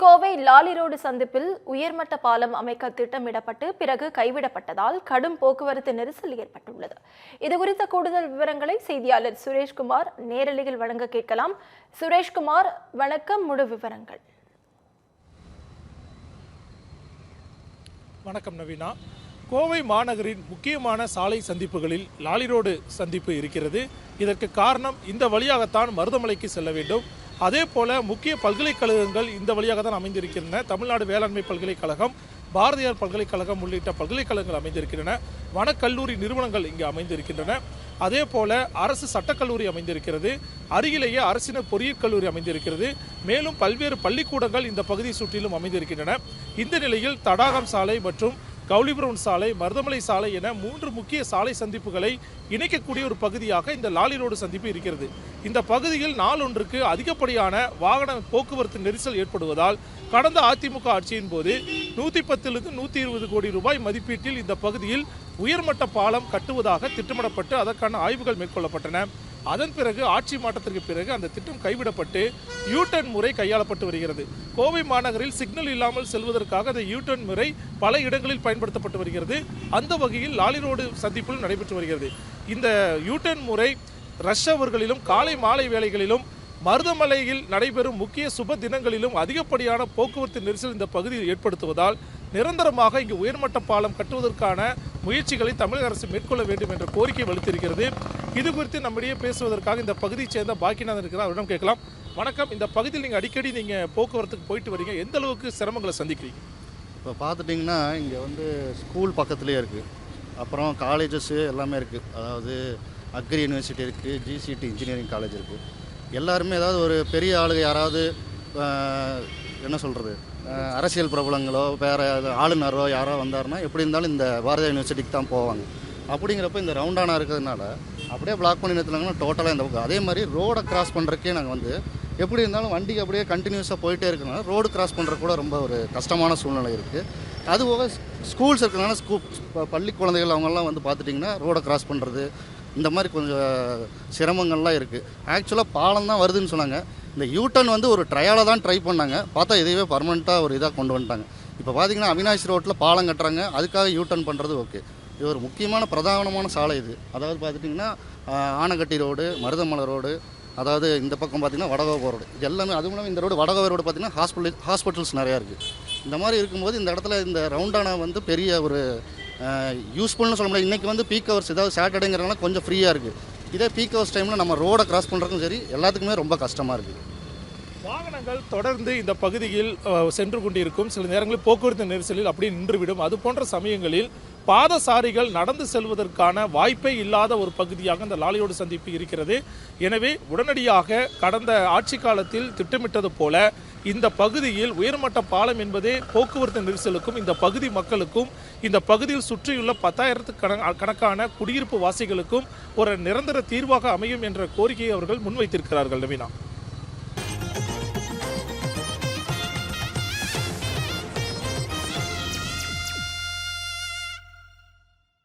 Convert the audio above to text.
கோவை லாலி road சந்திப்பில் உயர்மட்ட பாலம் அமைக்க திட்டமிடப்பட்டு பிறகு கைவிடப்பட்டதால் கடும் போக்குவரத்து நெரிசல் ஏற்பட்டுள்ளது. இதுகுறித்த கூடுதல் விவரங்களை செய்தியாளர் சுரேஷ்குமார் நேரலையில் வழங்க கேட்கலாம். சுரேஷ்குமார் வணக்கம். முழு விவரங்கள். வணக்கம் நவீனா. கோவை மாநகரின் முக்கியமான சாலை சந்திப்புகளில் லாலி ரோடு சந்திப்பு இருக்கிறது. இதற்கு காரணம் இந்த வழியாகத்தான் மருதமலைக்கு செல்ல வேண்டும். அதே போல முக்கிய பல்கலைக்கழகங்கள் இந்த வழியாக தான் அமைந்திருக்கின்றன. தமிழ்நாடு வேளாண்மை பல்கலைக்கழகம் பாரதியார் பல்கலைக்கழகம் உள்ளிட்ட பல்கலைக்கழகங்கள் அமைந்திருக்கின்றன. வனக்கல்லூரி நிறுவனங்கள் இங்கு அமைந்திருக்கின்றன. அதே போல அரசு சட்டக்கல்லூரி அமைந்திருக்கிறது. அருகிலேயே அரசின பொறியியல் கல்லூரி அமைந்திருக்கிறது. மேலும் பல்வேறு பள்ளிக்கூடங்கள் இந்த பகுதியை சுற்றிலும் அமைந்திருக்கின்றன. இந்த நிலையில் தடாகம் சாலை மற்றும் கவுலிபுரம் சாலை மருதமலை சாலை என மூன்று முக்கிய சாலை சந்திப்புகளை இணைக்கக்கூடிய ஒரு பகுதியாக இந்த லாலி ரோடு சந்திப்பு இருக்கிறது. இந்த பகுதியில் நாளொன்றுக்கு அதிகப்படியான வாகன போக்குவரத்து நெரிசல் ஏற்படுவதால் கடந்த அதிமுக ஆட்சியின் போது நூற்றி பத்திலிருந்து நூற்றி இருபது கோடி ரூபாய் மதிப்பீட்டில் இந்த பகுதியில் உயர்மட்ட பாலம் கட்டுவதாக திட்டமிடப்பட்டு அதற்கான ஆய்வுகள் மேற்கொள்ளப்பட்டன. அதன் பிறகு ஆட்சி மாற்றத்திற்கு பிறகு அந்த திட்டம் கைவிடப்பட்டு யூடர்ன் முறை கையாளப்பட்டு வருகிறது. கோவை மாநகரில் சிக்னல் இல்லாமல் செல்வதற்காக அந்த யூடர்ன் முறை பல இடங்களில் பயன்படுத்தப்பட்டு வருகிறது. அந்த வகையில் லாலி ரோடு சந்திப்பில் நடைபெற்று வருகிறது. இந்த யூடர்ன் முறை ரஷ் அவர்களிலும் காலை மாலை வேளைகளிலும் மருதமலையில் நடைபெறும் முக்கிய சுப தினங்களிலும் அதிகப்படியான போக்குவரத்து நெரிசல் இந்த பகுதியில் ஏற்படுத்துவதால் நிரந்தரமாக இங்கு உயர்மட்ட பாலம் கட்டுவதற்கான முயற்சிகளை தமிழக அரசு மேற்கொள்ள வேண்டும் என்ற கோரிக்கை வலுத்திருக்கிறது. இது குறித்து நம்மிடையே பேசுவதற்காக இந்த பகுதியை சேர்ந்த பாக்கியநாதன் இருக்கிறார். அவரிடம் கேட்கலாம். வணக்கம். இந்த பகுதியில் நீங்கள் அடிக்கடி நீங்கள் போக்குவரத்துக்கு போயிட்டு வரீங்க. எந்த அளவுக்கு சிரமங்களை சந்திக்கிறீங்க? இப்போ பார்த்துட்டிங்கன்னா இங்கே வந்து ஸ்கூல் பக்கத்துலேயே இருக்குது அப்புறம் காலேஜஸ்ஸு எல்லாமே இருக்குது அதாவது அக்ரி யூனிவர்சிட்டி இருக்குது ஜிசிடி இன்ஜினியரிங் காலேஜ் இருக்குது எல்லாருமே ஏதாவது ஒரு பெரிய ஆளுங்க யாராவது என்ன சொல்கிறது அரசியல் பிரபலங்களோ வேறு ஆளுநரோ யாரோ வந்தாருன்னா எப்படி இருந்தாலும் இந்த பாரதிய யூனிவர்சிட்டிக்கு தான் போவாங்க. அப்படிங்கிறப்ப இந்த ரவுண்டானா இருக்கிறதுனால அப்படியே பிளாக் பண்ணி நிறுத்தினாங்கன்னா டோட்டலாக இந்த பக்கம். அதே மாதிரி ரோடை கிராஸ் பண்ணுறக்கே நாங்கள் வந்து எப்படி இருந்தாலும் வண்டிக்கு அப்படியே கண்டினியூஸாக போயிட்டே இருக்கனால ரோடு கிராஸ் பண்ணுறது கூட ரொம்ப ஒரு கஷ்டமான சூழ்நிலை இருக்குது அது போக ஸ்கூல்ஸ் இருக்கிறனால ஸ்கூ பள்ளி குழந்தைகள் அவங்கெல்லாம் வந்து பார்த்துட்டிங்கன்னா ரோடை கிராஸ் பண்ணுறது இந்த மாதிரி கொஞ்சம் சிரமங்கள்லாம் இருக்குது ஆக்சுவலாக பாலம் தான் வருதுன்னு சொன்னாங்க. இந்த யூட்டன் வந்து ஒரு ட்ரையால தான் ட்ரை பண்ணாங்க. பார்த்தா இதுவே பர்மனெண்ட்டாக ஒரு இதாக கொண்டு வந்துட்டாங்க. இப்போ பார்த்தீங்கன்னா அவினாஷ் ரோட்டில் பாலம் கட்டுறாங்க. அதுக்காக யூட்டன் பண்ணுறது ஓகே இது ஒரு முக்கியமான பிரதானமான சாலை இது. அதாவது பார்த்துட்டிங்கன்னா ஆனகட்டி ரோடு மருதமலை ரோடு அதாவது இந்த பக்கம் பார்த்தீங்கன்னா வடகோப ரோடு. இது எல்லாமே அதுவும் இல்லாமல் இந்த ரோடு வடகோப ரோடு பார்த்திங்கன்னா ஹாஸ்பிட்டல் ஹாஸ்பிட்டல்ஸ் நிறையா இருக்குது இந்த மாதிரி இருக்கும்போது இந்த இடத்துல இந்த ரவுண்டானா வந்து பெரிய ஒரு யூஸ்ஃபுல்னு சொல்ல முடியாது. இன்றைக்கி வந்து பீக் ஹவர்ஸ் ஏதாவது சாட்டர்டேங்கிறனால கொஞ்சம் ஃப்ரீயாக இருக்குது இதே பீக் ஹவர்ஸ் டைமில் நம்ம ரோடை கிராஸ் பண்ணுறதுக்கும் சரி எல்லாத்துக்குமே ரொம்ப கஷ்டமாக இருக்குது வாகனங்கள் தொடர்ந்து இந்த பகுதியில் சென்று கொண்டிருக்கும் சில நேரங்களில் போக்குவரத்து நெரிசலில் அப்படியே நின்றுவிடும். அது போன்ற சமயங்களில் பாதசாரிகள் நடந்து செல்வதற்கான வாய்ப்பே இல்லாத ஒரு பகுதியாக இந்த லாலியோடு சந்திப்பு இருக்கிறது. எனவே உடனடியாக கடந்த ஆட்சி காலத்தில் திட்டமிட்டது போல இந்த பகுதியில் உயர்மட்ட பாலம் என்பதே போக்குவரத்து நெரிசலுக்கும் இந்த பகுதி மக்களுக்கும் இந்த பகுதியில் சுற்றியுள்ள பத்தாயிரத்து கண- கணக்கான குடியிருப்பு வாசிகளுக்கும் ஒரு நிரந்தர தீர்வாக அமையும் என்ற கோரிக்கையை அவர்கள் முன்வைத்திருக்கிறார்கள் நவீனா.